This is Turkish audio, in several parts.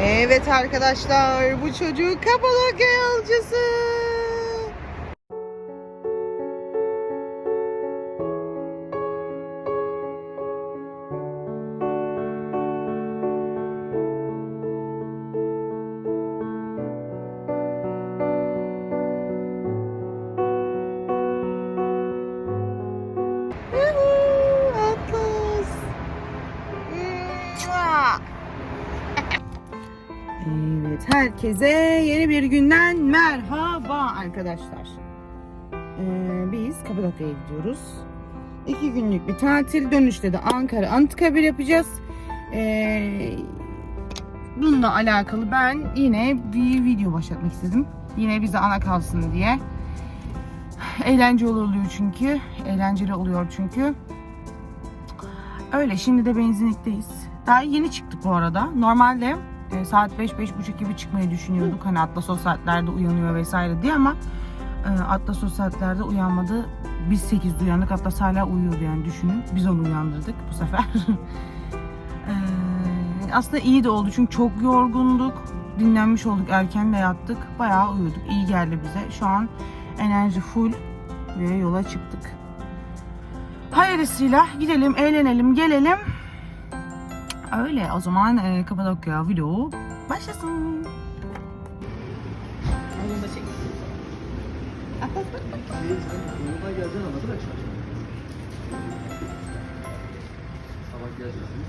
Evet arkadaşlar bu çocuk Kapadokya yolcusu. Herkese yeni bir günden merhaba arkadaşlar. Ee, biz Kapadokya'ya gidiyoruz. İki günlük bir tatil. Dönüşte de Ankara Anıtkabir yapacağız. Ee, bununla alakalı ben yine bir video başlatmak istedim. Yine bize ana kalsın diye. Eğlenceli oluyor çünkü. Eğlenceli oluyor çünkü. Öyle şimdi de benzinlikteyiz. Daha yeni çıktık bu arada. Normalde e, saat 5-5.30 gibi çıkmayı düşünüyorduk. Hani Atlas o saatlerde uyanıyor vesaire diye ama e, Atlas o saatlerde uyanmadı. Biz 8'de uyandık. Atlas hala uyuyordu yani düşünün. Biz onu uyandırdık bu sefer. E, aslında iyi de oldu çünkü çok yorgunduk. Dinlenmiş olduk. Erken de yattık. Bayağı uyuduk. İyi geldi bize. Şu an enerji full ve yola çıktık. Hayırlısıyla gidelim, eğlenelim, gelelim. Öyle o zaman e, Kapadokya video başlasın. Onu. Sabah geleceksiniz.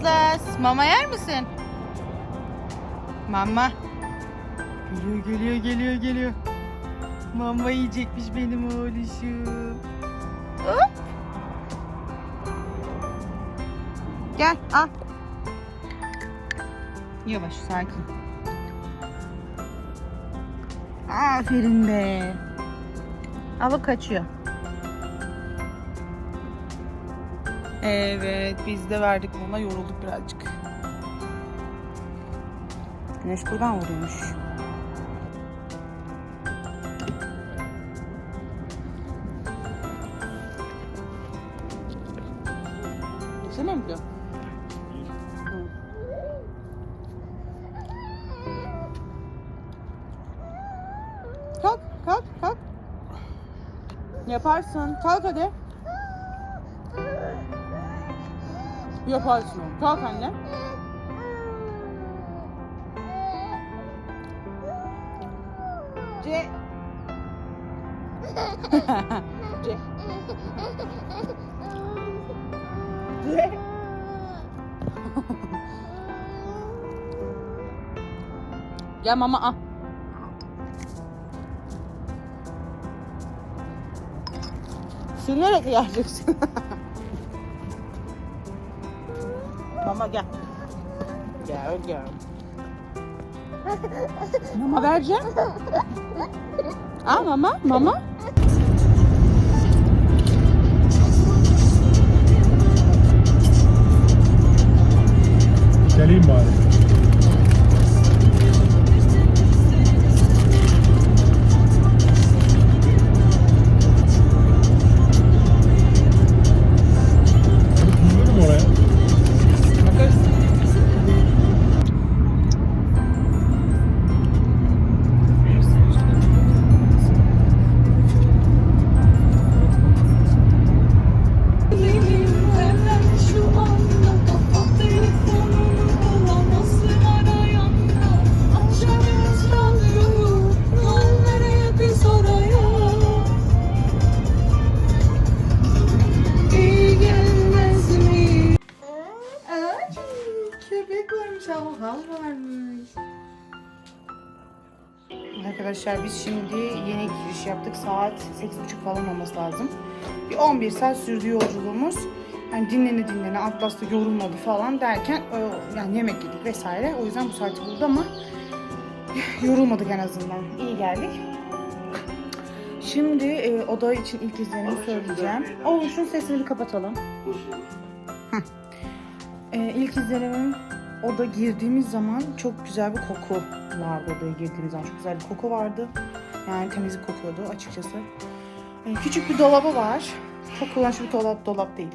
Atlas, mama yer misin? Mama. Geliyor, geliyor, geliyor, geliyor. Mama yiyecekmiş benim oğluşum. Hop. Gel, al. Yavaş, sakin. Aferin be. Hava kaçıyor. Evet, biz de verdik ona yorulduk birazcık. Güneş buradan vuruyormuş. Geçene mi gidiyor? Hı. Kalk, kalk, kalk. Yaparsın. Kalk hadi. Yaparsın. Kalk anne. C. C. C. Gel mama al. Sürünerek yiyeceksin. mama gel. Gel gel. Mama vereceğim. Al mama, mama. Geleyim bari. Arkadaşlar biz şimdi yeni giriş yaptık. Saat 8.30 falan olması lazım. Bir 11 saat sürdü yolculuğumuz. Hani dinlene dinlene Atlas da yorulmadı falan derken yani yemek yedik vesaire. O yüzden bu saati buldu ama yorulmadık en azından. İyi geldik. Şimdi e, oda için ilk izlenimi söyleyeceğim. Oğlum şunun sesini bir kapatalım. E, ilk izlenimim oda girdiğimiz zaman çok güzel bir koku vardı odaya girdiğimiz zaman. Çok güzel bir koku vardı. Yani temizlik kokuyordu açıkçası. E, küçük bir dolabı var. Çok kullanışlı bir dolap, dolap değil.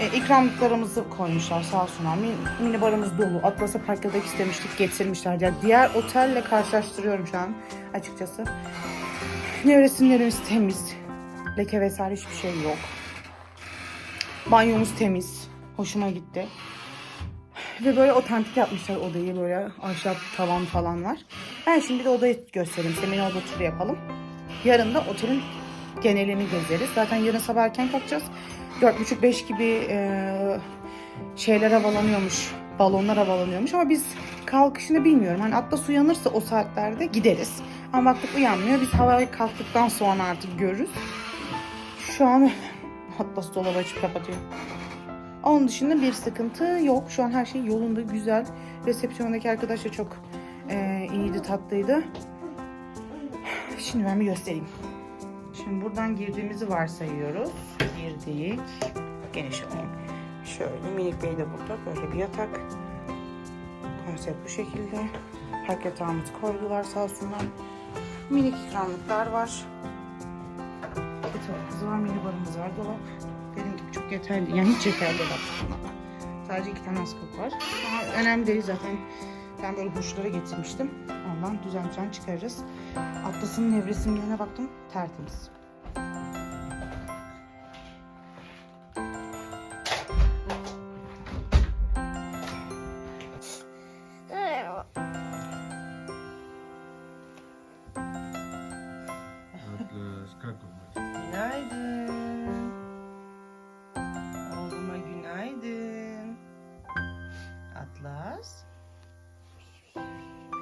E, ikramlıklarımızı koymuşlar sağ olsunlar. Mini, barımız dolu. Atlas'a parkladık istemiştik getirmişler. Yani diğer otelle karşılaştırıyorum şu an açıkçası. Nevresimlerimiz temiz. Leke vesaire hiçbir şey yok. Banyomuz temiz. Hoşuma gitti. Ve böyle otantik yapmışlar odayı. Böyle ahşap tavan falan var. Ben şimdi de odayı göstereyim. Size mini oda turu yapalım. Yarın da otelin genelini gezeriz. Zaten yarın sabah erken kalkacağız. 4.30-5 gibi e, şeyler havalanıyormuş. Balonlar havalanıyormuş ama biz kalkışını bilmiyorum. Hani Atlas uyanırsa o saatlerde gideriz. Ama baktık uyanmıyor. Biz havaya kalktıktan sonra artık görürüz. Şu an Atlas dolabı açıp kapatıyor. Onun dışında bir sıkıntı yok. Şu an her şey yolunda, güzel. Resepsiyondaki arkadaş da çok e, iyiydi, tatlıydı. Şimdi ben bir göstereyim. Şimdi buradan girdiğimizi varsayıyoruz. Girdik. Geniş alayım. Şöyle minik bey de burada. Böyle bir yatak. Konsept bu şekilde. Park yatağımızı koydular sağ olsunlar. Minik ikramlıklar var. Bir tarafımız var, mini barımız var, dolap. Yeterli. Yani hiç yeterli dolap. Sadece iki tane askılık var. Ama önemli değil zaten. Ben böyle huşlara getirmiştim. Ondan düzen düzen çıkarırız. Atlas'ın nevresimlerine baktım. Tertemiz.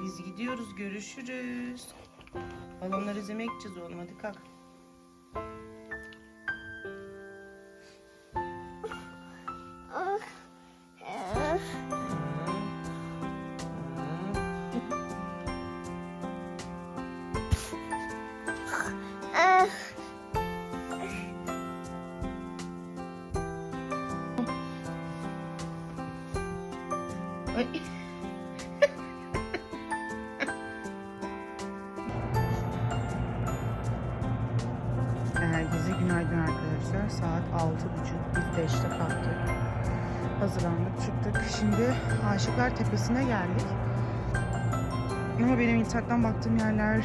Biz gidiyoruz, görüşürüz. Balonları izlemeye gideceğiz oğlum, kalk. Tepesi'ne geldik. Ama benim internetten baktığım yerler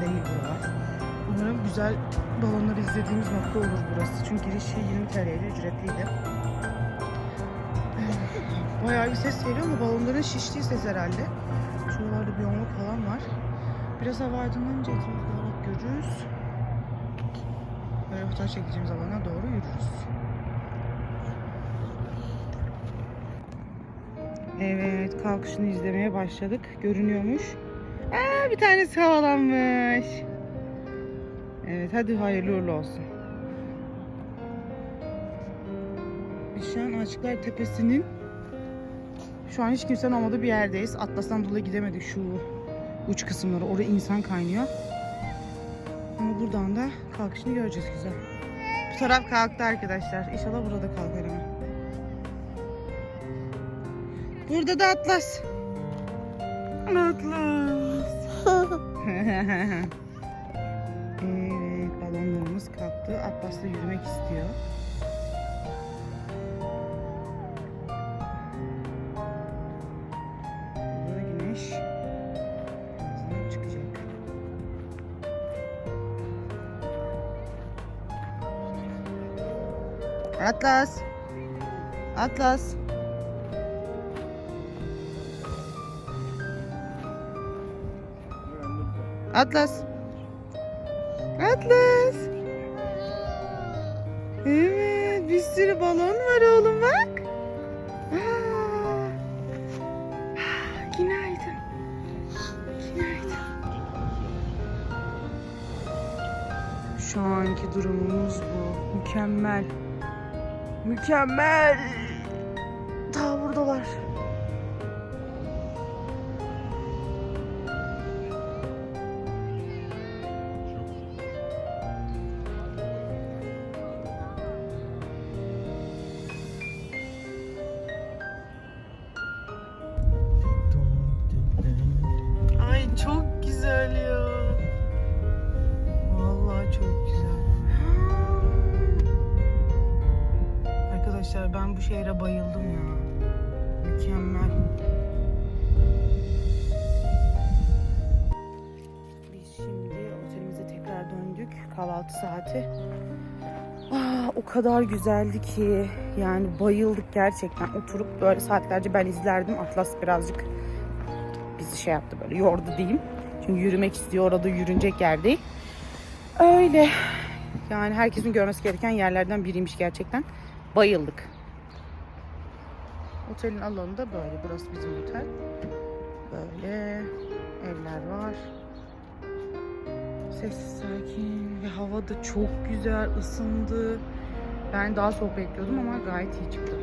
değil buralar. Umarım güzel balonları izlediğimiz nokta olur burası. Çünkü girişi 20 TL'ydi, ücretliydi. Bayağı bir ses geliyor ama balonların şiştiği ses herhalde. Şuralarda bir yoğunluk falan var. Biraz hava aydınlanınca etrafı görürüz. Böyle fotoğraf çekeceğimiz alana doğru yürürüz. Evet, kalkışını izlemeye başladık. Görünüyormuş. Aa, bir tanesi havalanmış. Evet, hadi hayırlı uğurlu olsun. Biz şu an Aşıklar Tepesi'nin şu an hiç kimsenin olmadığı bir yerdeyiz. Atlas'tan dolayı gidemedik şu uç kısımları. Orada insan kaynıyor. Ama buradan da kalkışını göreceğiz güzel. Bu taraf kalktı arkadaşlar. İnşallah burada kalkar ama. Burada da Atlas. Atlas. evet balonlarımız kalktı. Atlas da yürümek istiyor. Atlas. Atlas. Atlas. Atlas. Evet, bir sürü balon var oğlum bak. Aa. Günaydın. Günaydın. Şu anki durumumuz bu. Mükemmel. Mükemmel. Arkadaşlar ben bu şehre bayıldım ya. Mükemmel. Biz şimdi otelimize tekrar döndük. Kahvaltı saati. Ah, o kadar güzeldi ki yani bayıldık gerçekten. Oturup böyle saatlerce ben izlerdim. Atlas birazcık bizi şey yaptı böyle yordu diyeyim. Çünkü yürümek istiyor. Orada yürünecek yer değil. Öyle. Yani herkesin görmesi gereken yerlerden biriymiş gerçekten. Bayıldık. Otelin alanı da böyle. Burası bizim otel. Böyle evler var. Sessiz sakin ve hava da çok güzel ısındı. Ben daha soğuk bekliyordum ama gayet iyi çıktı.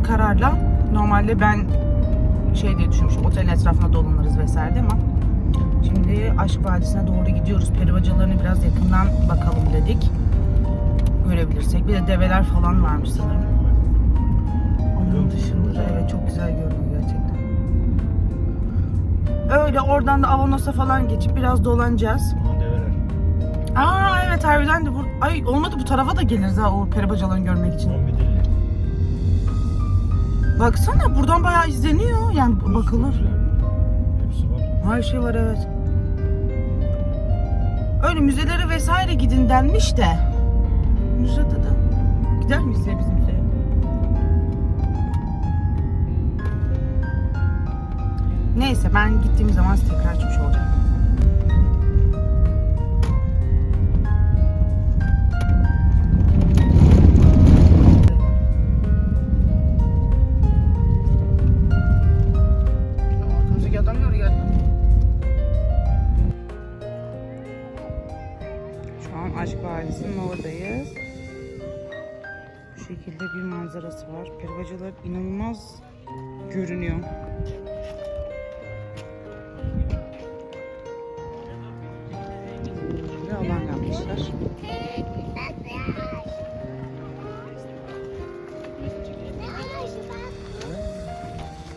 Bir kararla normalde ben şey diye düşünmüştüm otelin etrafında dolanırız vesaire ama şimdi Aşk Vadisi'ne doğru gidiyoruz. Peri bacalarını biraz yakından bakalım dedik. Görebilirsek. Bir de develer falan varmış sanırım. Onun dışında da evet çok güzel görünüyor gerçekten. Öyle oradan da Avanos'a falan geçip biraz dolanacağız. Aa evet harbiden de bu... Ay olmadı bu tarafa da geliriz ha o peri bacalarını görmek için. Baksana buradan bayağı izleniyor. Yani bakılır. Hepsi var. Her şey var evet. Öyle müzelere vesaire gidin denmiş de. Müzede de. Gider miyiz ya bizim müzeye? Neyse ben gittiğim zaman tekrar çıkmış olacağım. Şekilde bir manzarası var. Peribacılar inanılmaz görünüyor. Böyle alan yapmışlar.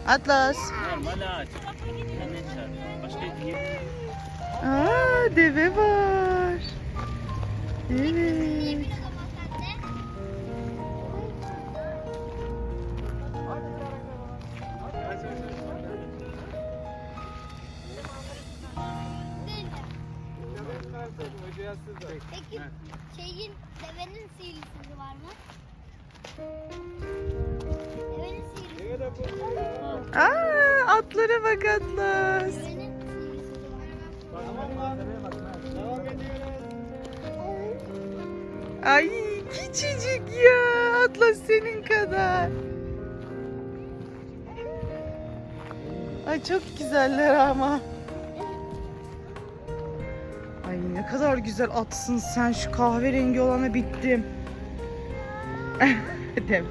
Atlas. Bir Aa, deve var. Şeyin devenin sihirlisi var mı? Devenin sihirlisi Aa, atlara bak Atlas. Devenin var. Ay küçücük ya. Atlas senin kadar. Ay çok güzeller ama. Kadar güzel atsın sen şu kahverengi olana bittim. Dem.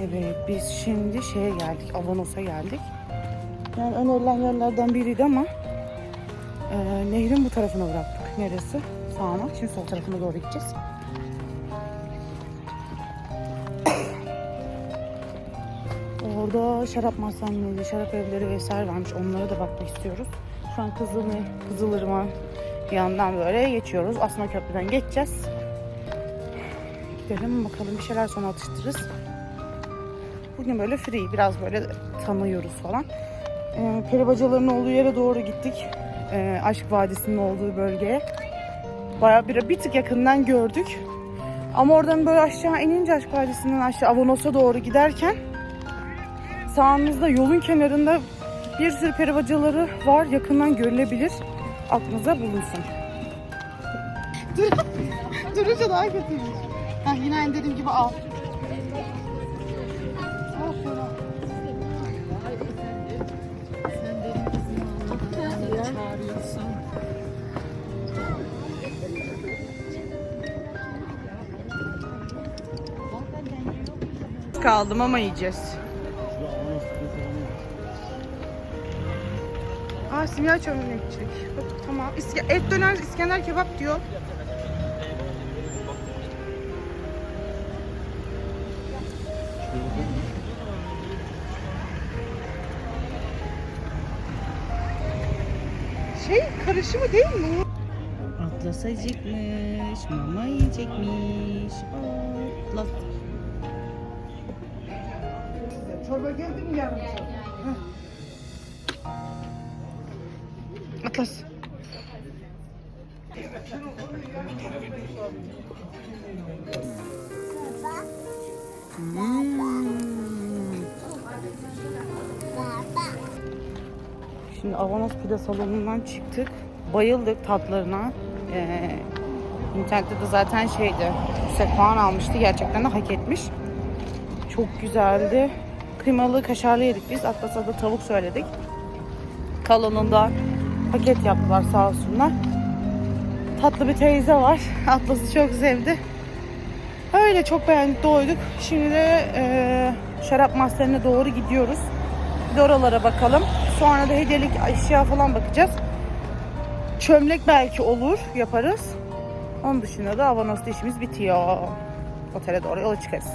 Evet biz şimdi şeye geldik Avanos'a geldik. Yani önerilen yerlerden biriydi ama e, nehrin bu tarafına bıraktık. Neresi? Sağına. Şimdi sol tarafına doğru gideceğiz. Orada şarap masanları, şarap evleri vesaire varmış. Onlara da bakmak istiyoruz. Şu an Kızıl Kızılırmak yanından böyle geçiyoruz. Asma Köprü'den geçeceğiz. Gidelim bakalım bir şeyler sonra atıştırırız. Bugün böyle free, biraz böyle tanıyoruz falan. Ee, peri bacalarının olduğu yere doğru gittik. Ee, Aşk Vadisi'nin olduğu bölgeye. Bayağı bir, bir tık yakından gördük. Ama oradan böyle aşağı inince Aşk Vadisi'nden aşağı Avanos'a doğru giderken sağınızda yolun kenarında bir sürü peri bacaları var. Yakından görülebilir. Aklınıza bulunsun. Durunca daha kötüymüş. Ha, yine aynı dediğim gibi al. Kaldım ama yiyeceğiz. Simya çömlekçilik. Tamam. İske, et döner İskender kebap diyor. Şey karışımı değil mi? Atlas acıkmış, mama yiyecekmiş. Atlas. Çorba geldi mi yarım Atlas. Hmm. Şimdi Avanos Pide Salonu'ndan çıktık. Bayıldık tatlarına. Ee, internette de zaten şeydi. Yüksek puan almıştı. Gerçekten de hak etmiş. Çok güzeldi. Kıymalı kaşarlı yedik biz. Atlas'a da tavuk söyledik. Kalanında paket yaptılar sağ olsunlar. Tatlı bir teyze var. Atlas'ı çok sevdi. Öyle çok beğendik, doyduk. Şimdi de e, şarap mahzenine doğru gidiyoruz. Bir oralara bakalım. Sonra da hediyelik eşya falan bakacağız. Çömlek belki olur, yaparız. Onun dışında da Avanos'ta işimiz bitiyor. Otele doğru yola çıkarız.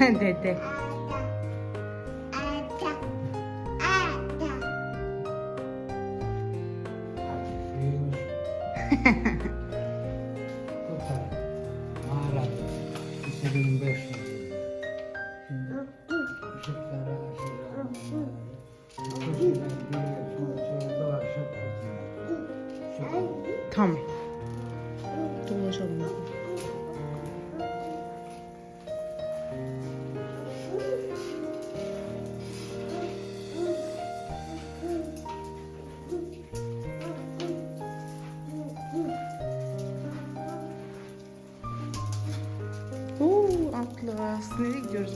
对，对。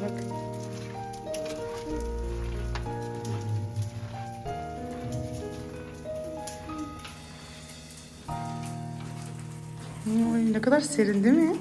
Bak. Oy, ne kadar serin değil mi?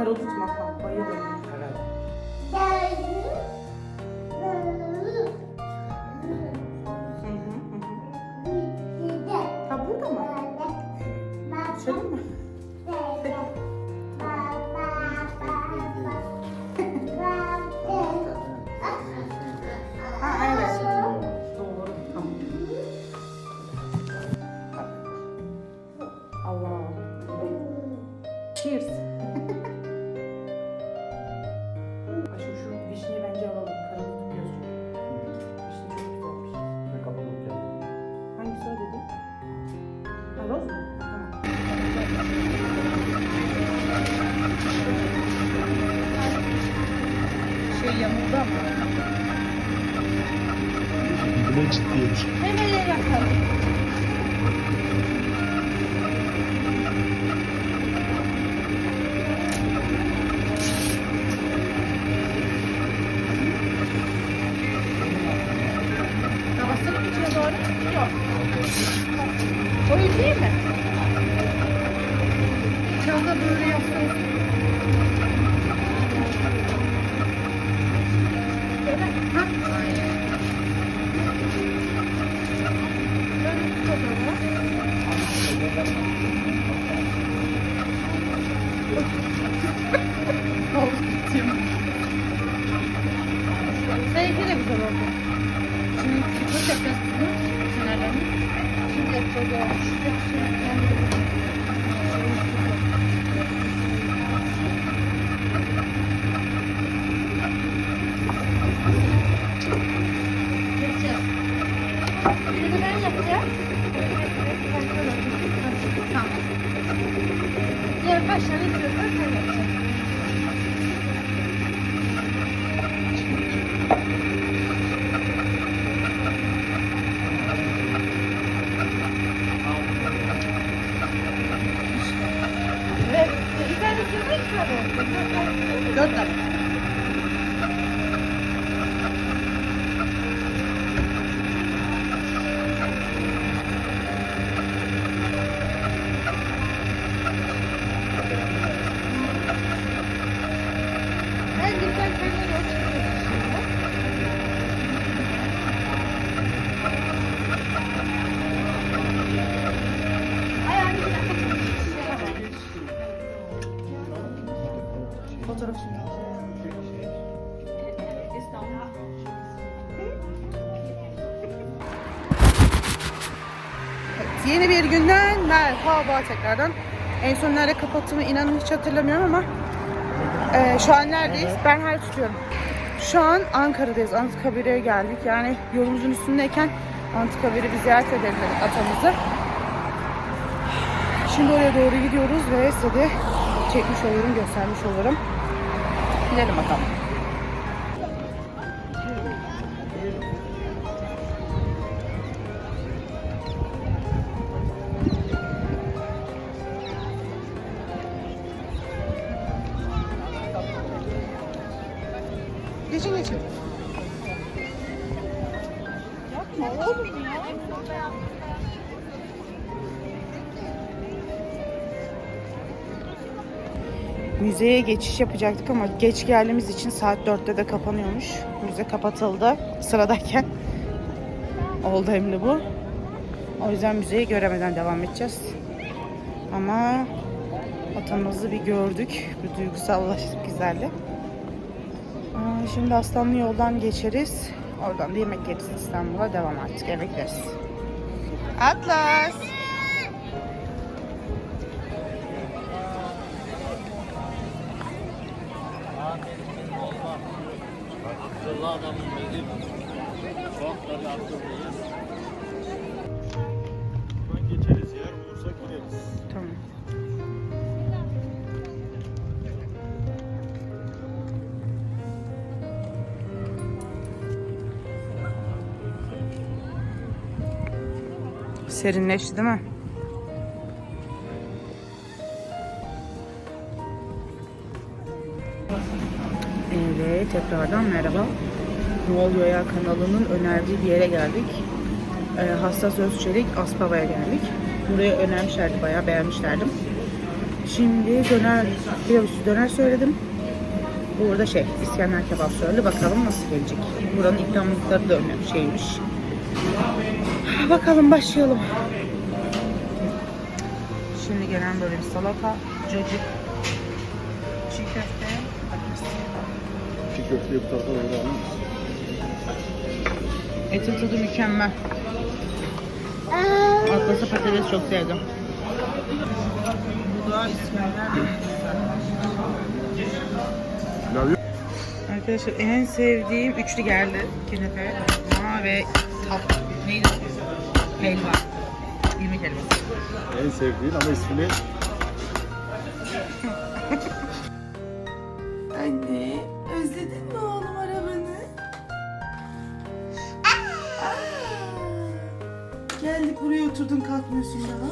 他都自己骂自 Ha, roz mu? Tamam. Şey yamuldu ama. Bile ciddiymiş. Hemen yapalım. Tane merhaba tekrardan. En son nerede kapattığımı inanın hiç hatırlamıyorum ama e, şu an neredeyiz? Ben her tutuyorum. Şu an Ankara'dayız. Anıtkabir'e geldik. Yani yolumuzun üstündeyken Anıtkabir'i bir ziyaret edelim dedik atamızı. Şimdi oraya doğru gidiyoruz ve size çekmiş olurum, göstermiş olurum. Gidelim bakalım. Müzeye geçiş yapacaktık ama geç geldiğimiz için saat 4'te de kapanıyormuş. Müze kapatıldı sıradayken. Oldu hem de bu. O yüzden müzeyi göremeden devam edeceğiz. Ama atamızı bir gördük. Bir duygusallaştık güzelle. Aa, Şimdi Aslanlı yoldan geçeriz. Oradan da yemek yeriz İstanbul'a devam artık eve gideriz. Atlas! Serinleşti değil mi? Evet, tekrardan merhaba. Ne oluyor ya kanalının önerdiği bir yere geldik. Ee, Hassas Özçelik Aspava'ya geldik. Burayı önermişlerdi, bayağı beğenmişlerdi. Şimdi döner, pilav döner söyledim. Burada şey, İskender kebap söyledi. Bakalım nasıl gelecek. Buranın ikramlıkları da önemli şeymiş. Bakalım başlayalım. Şimdi gelen böyle bir salata, cacık, çiğ köfte. İki köfteyi bu tarafa doğru alır mısın? Etin tadı mükemmel. Atlasa patates çok sevdim. Bu da İskender. Pilav yok. Arkadaşlar en sevdiğim üçlü geldi. Künefe, dolma ve tat. Neydi? Helva. İrmik helvası. En sevdiğin ama ismini Anne, özledin mi oğlum arabanı? Aa! Geldik buraya oturdun kalkmıyorsun daha.